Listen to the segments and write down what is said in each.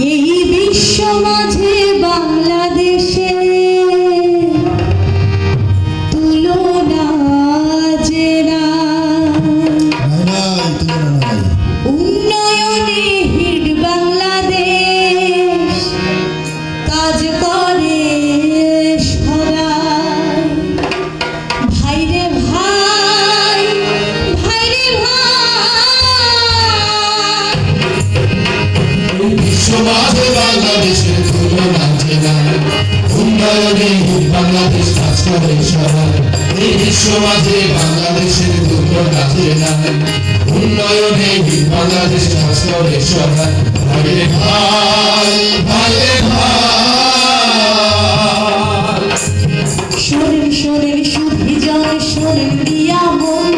এই বিশ্ব মাঝে বাংলাদেশে। মাঝে বাংলাদেশের তুলনা যে নাই। উন্নয়নে বাংলাদেশ কাজ করে সবাই এই বিশ্বমাঝে বাংলাদেশের তুলনা যে নাই। উন্নয়নে বাংলাদেশ কাজ করে সবাই ভাইরে ভাই ভাইরে ভাই। মন।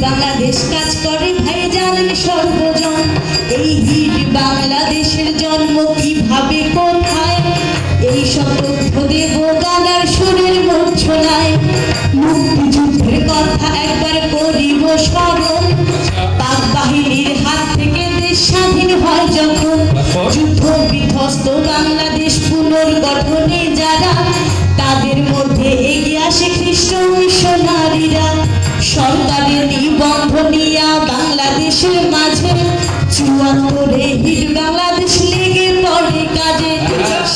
বাংলাদেশ কাজ করে ভাই জানেন সর্বজন। এই বাংলাদেশের জন্ম কীভাবে, কোথায়? এই সব তথ্য দেব গানার সুরের মূর্ছনায় মুক্তিযুদ্ধের কথা একবার করিব স্মরণ। পাক বাহিনীর হাত থেকে দেশ স্বাধীন হয় যখন। যুদ্ধ বিধ্বস্ত বাংলাদেশ পুনর্গঠনে যারা, তাদের মধ্যে এগিয়ে আসে খ্রিস্ট মিশনারীরা সরকারের নিবন্ধ নিয়া বাংলাদেশের মাঝে চুয়াত্তরে হিট বাংলাদেশ লেগে পড়ে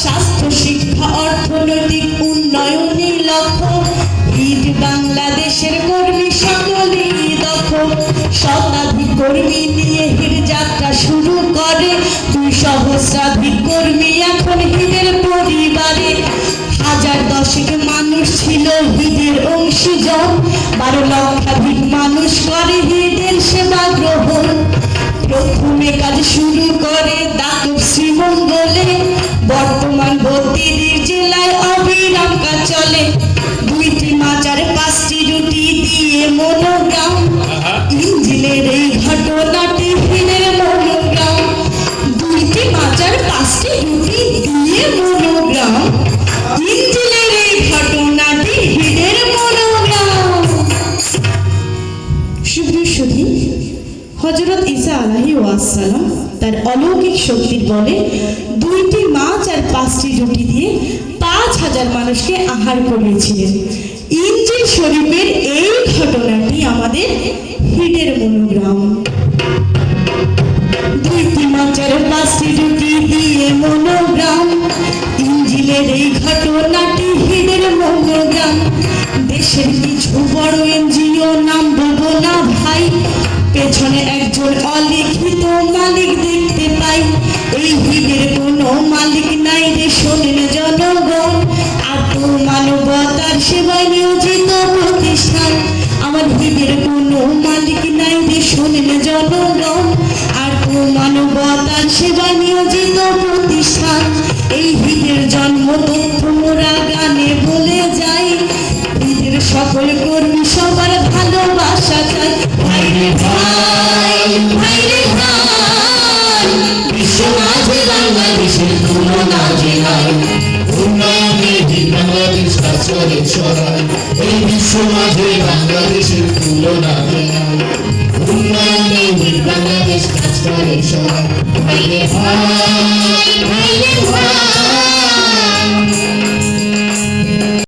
স্বাস্থ্য, শিক্ষা, অর্থনৈতিক উন্নয়নী লক্ষ্য। হিট বাংলাদেশের কর্মী সকলেই দক্ষ। কর্মী নিয়ে হিট শুরু করে। দুই সহস্রাধিক কর্মী এখন হিটের পরিবারে। হাজার দশেক মানুষ ছিল হিটের বারো লক্ষাধিক মানুষ করে গ্রহণ প্রথমে কাজ শুরু করে দাতব শ্রীমঙ্গলে বর্তমান বত্রিশ জেলায় অবিরাম কাজ চলে। হজরত ঈসা আলাহি ওয়াসালাম তার অলৌকিক শক্তির বলে দুইটি মাছ আর পাঁচটি রুটি দিয়ে পাঁচ হাজার মানুষকে আহার করিয়েছিলেন। ইঞ্জিল শরীফের এই ঘটনাটি আমাদের হিডের মনোগ্রাম। দুইটি মাছের পাঁচটি রুটি দিয়ে মনোগ্রাম। ইঞ্জিলের এই ঘটনাটি হিডের মনোগ্রাম। দেশের কিছু বড় পেছনে একজন অলিখিত মালিক দেখতে পাই। এই হিডের কোনো মালিক নাই রে শোনেন জনগণ। আত্ম মানবতার সেবায় নিয়োজিত প্রতিষ্ঠান। আমার হিডের কোনো মালিক নাই রে শোনেন জনগণ। আর মানবতার সেবা নিয়োজিত প্রতিষ্ঠান। এই হিদের জন্ম তথ্য গানে বলে যাই। হিদের সকল কর্মী সবার ভালোবাসা এই বিশ্ব মাঝে বাংলাদেশের তুলনা উন্নয়নে বাংলাদেশ কাজ করে সবাই ভাইরে ভাই ভাইরে ভাই